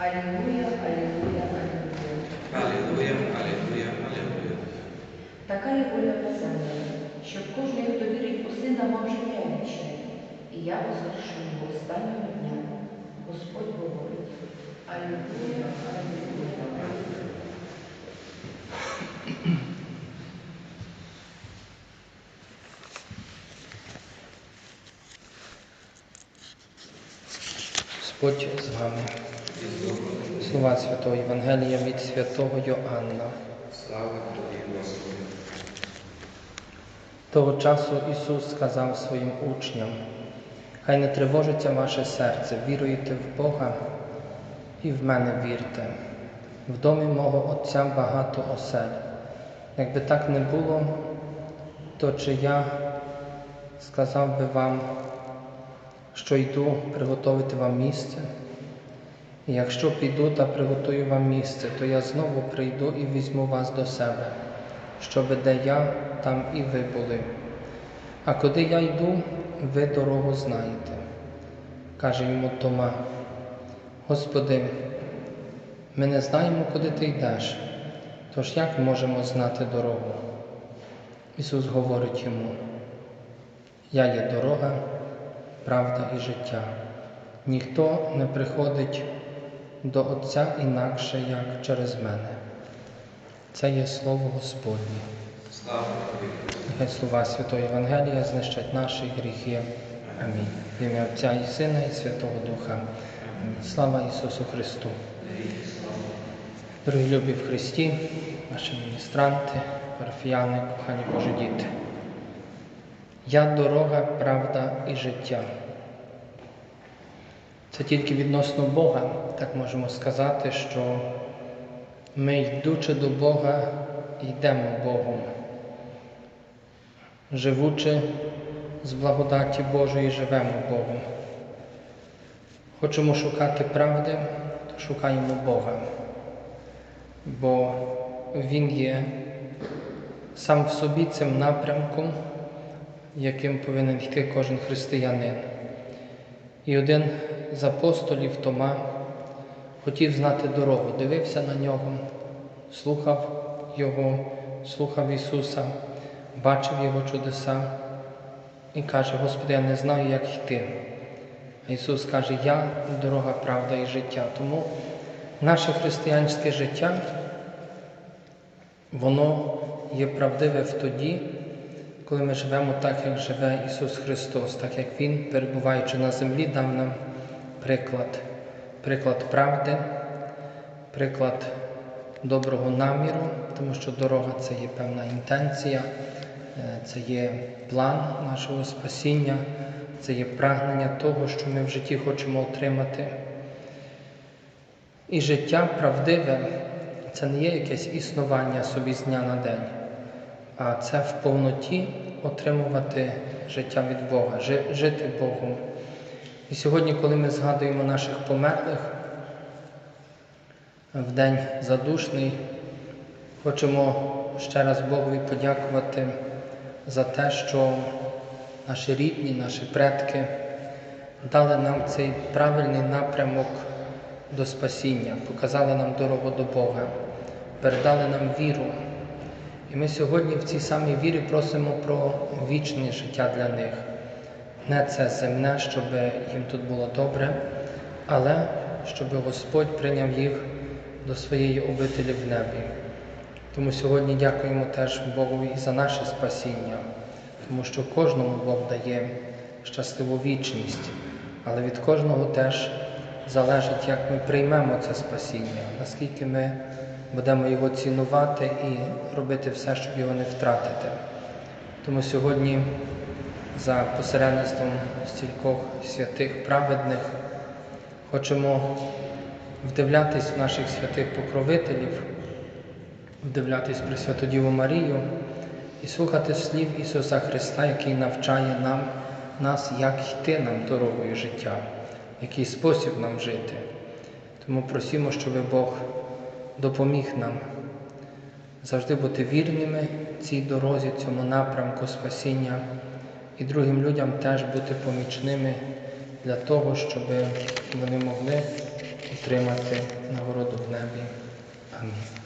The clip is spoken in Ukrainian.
Алілуя, аллилуйя, аллилуйя. Аллилуйя, аллилуйя, аллилуйя. Така є воля Писання, щоб кожен, хто вірить у сина, мав життя вічне. І я воскрешу його останнього дня. Господь говорить. Аллилуйя, аллилуйя, алілуя. Господь з вами. Слова Святого Євангелія від святого Йоанна. Слава тобі, Господи. Того часу Ісус сказав своїм учням, хай не тривожиться ваше серце, віруєте в Бога і в мене вірте. В домі мого Отця багато осель. Якби так не було, то чи я сказав би вам, що йду приготувати вам місце? І якщо піду та приготую вам місце, то я знову прийду і візьму вас до себе, щоби де я, там і ви були. А куди я йду, ви дорогу знаєте. Каже йому Тома, Господи, ми не знаємо, куди ти йдеш, тож як можемо знати дорогу? Ісус говорить йому, Я є дорога, правда і життя. Ніхто не приходить до Отця інакше, як через мене. Це є Слово Господнє. Слава тобі. Нехай слова Святої Євангелія знищать наші гріхи. Амінь. В ім'я Отця і Сина, і Святого Духа. Амінь. Слава Ісусу Христу. Дорогі любі в Христі, наші міністранти, парафіяни, кохані Божі діти. Я дорога, правда і життя. Це тільки відносно Бога, так можемо сказати, що ми, йдучи до Бога, йдемо Богом. Живучи з благодаті Божої, живемо Богом. Хочемо шукати правди, то шукаємо Бога, бо Він є сам в собі цим напрямком, яким повинен йти кожен християнин. І один з апостолів Тома хотів знати дорогу, дивився на нього, слухав Його, слухав Ісуса, бачив Його чудеса і каже, Господи, я не знаю, як йти. А Ісус каже, Я дорога, правда і життя. Тому наше християнське життя, воно є правдиве в тоді, коли ми живемо так, як живе Ісус Христос, так як Він, перебуваючи на землі, дав нам приклад, приклад правди, приклад доброго наміру, тому що дорога це є певна інтенція, е, це є план нашого спасіння, це є прагнення того, що ми в житті хочемо отримати. І життя правдиве це не є якесь існування собі з дня на день, це в повноті отримувати життя від Бога, жити Богом. І сьогодні, коли ми згадуємо наших померлих в день задушний, хочемо ще раз Богові подякувати за те, що наші рідні, наші предки дали нам цей правильний напрямок до спасіння, показали нам дорогу до Бога, передали нам віру. І ми сьогодні в цій самій вірі просимо про вічне життя для них. Не це земне, щоб їм тут було добре, але щоб Господь прийняв їх до своєї обителі в небі. Тому сьогодні дякуємо теж Богові і за наше спасіння, тому що кожному Бог дає щасливу вічність, але від кожного теж залежить, як ми приймемо це спасіння, наскільки ми будемо його цінувати і робити все, щоб його не втратити. Тому сьогодні за посередництвом стількох святих праведних хочемо вдивлятись в наших святих покровителів, вдивлятись про Святу Діву Марію і слухати слів Ісуса Христа, який навчає нам, нас, як йти нам дорогою життя, який спосіб нам жити. Тому просимо, щоб Бог допоміг нам завжди бути вірними цій дорозі, цьому напрямку спасіння і другим людям теж бути помічними для того, щоб вони могли отримати нагороду в небі. Амінь.